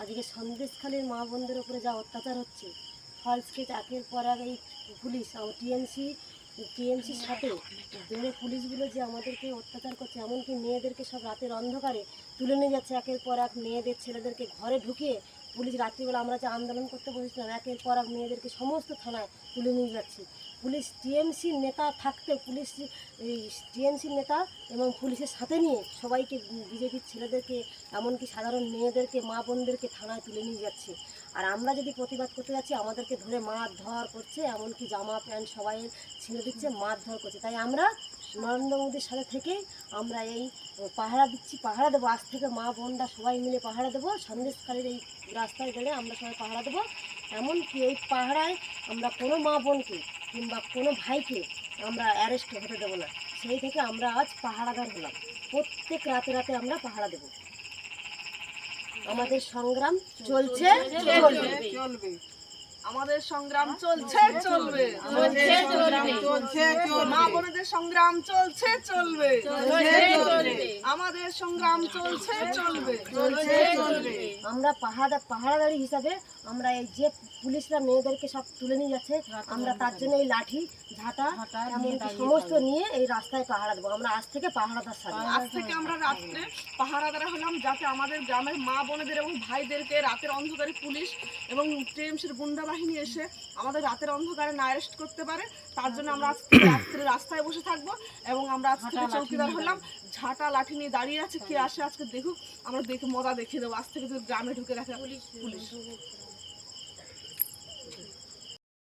আজকে সন্দেশখালীর মা বোনদের উপরে যা অত্যাচার হচ্ছে ফলস কেস একের পর এই পুলিশ টিএমসি, টিএমসির সাথে ধরে পুলিশগুলো যে আমাদেরকে অত্যাচার করছে, এমনকি মেয়েদেরকে সব রাতের অন্ধকারে তুলে নিয়ে যাচ্ছে, একের পর এক মেয়েদের ছেলেদেরকে ঘরে ঢুকিয়ে পুলিশ রাত্রিবেলা আমরা যে আন্দোলন করতে বসেছিলাম, একের পর এক মেয়েদেরকে সমস্ত থানায় তুলে নিয়ে যাচ্ছে। পুলিশ টিএমসির নেতা থাকতে পুলিশ টিএমসির নেতা এবং পুলিশের সাথে নিয়ে সবাইকে বিজেপির ছেলেদেরকে, এমনকি সাধারণ মেয়েদেরকে, মা বোনদেরকে থানায় তুলে নিয়ে যাচ্ছে। আর আমরা যদি প্রতিবাদ করতে যাচ্ছি, আমাদেরকে ধরে মার ধর করছে, এমনকি জামা প্যান্ট সবাই ছেড়ে দিচ্ছে মার ধর করছে। তাই আমরা নরেন্দ্র মোদীর সাথে থেকে আমরা এই পাহারা দিচ্ছি, পাহারা দেবো। আজ থেকে মা, বোনরা সবাই মিলে পাহারা দেবো। সন্দেশকারীর এই রাস্তায় গেলে আমরা সবাই পাহারা দেবো। এমনকি এই পাহারায় আমরা কোনো মা বোনকে কিংবা কোনো ভাইকে আমরা অ্যারেস্ট হতে দেবো না। সেই থেকে আমরা আজ পাহারাদার হলাম। প্রত্যেক রাতে রাতে আমরা পাহারা দেবো। আমাদের সংগ্রাম চলছে চলবে। আমাদের সংগ্রাম চলছে চলবে। চলছে, চলবে। মা বোনেদের সংগ্রাম চলছে চলবে। চলছে, চলবে। আমাদের সংগ্রাম চলছে চলবে। চলছে চলবে। আমরা পাহাড়া পাহারাদারি হিসাবে আমরা এই যে পুলিশরা মেয়েদেরকে সব তুলে নিয়ে যাচ্ছে আমরা তার জন্য এই লাঠি ঝাঁটা সমস্ত নিয়ে এই রাস্তায় পাহারা দেবো। আমরা আজ থেকে পাহারাদার সাথে। আজ থেকে আমরা রাত্রে পাহারাদারা হলাম যাতে আমাদের গ্রামের মা বোনেদের এবং ভাইদেরকে রাতের অন্ধকারে পুলিশ এবং টিএমসির গুন্ডা বাহিনী এসে আমাদের রাতের অন্ধকারে না অ্যারেস্ট করতে পারে। তার জন্য আমরা আজ থেকে রাত্রে রাস্তায় বসে থাকব এবং আমরা আজ থেকে চৌকিদার হলাম। ঝাঁটা লাঠি নিয়ে দাঁড়িয়ে আছে কে আসে আজকে দেখুক। আমরা দেখে মজা দেখিয়ে দেবো। আজ থেকে যদি গ্রামে ঢুকে দেখে পুলিশ।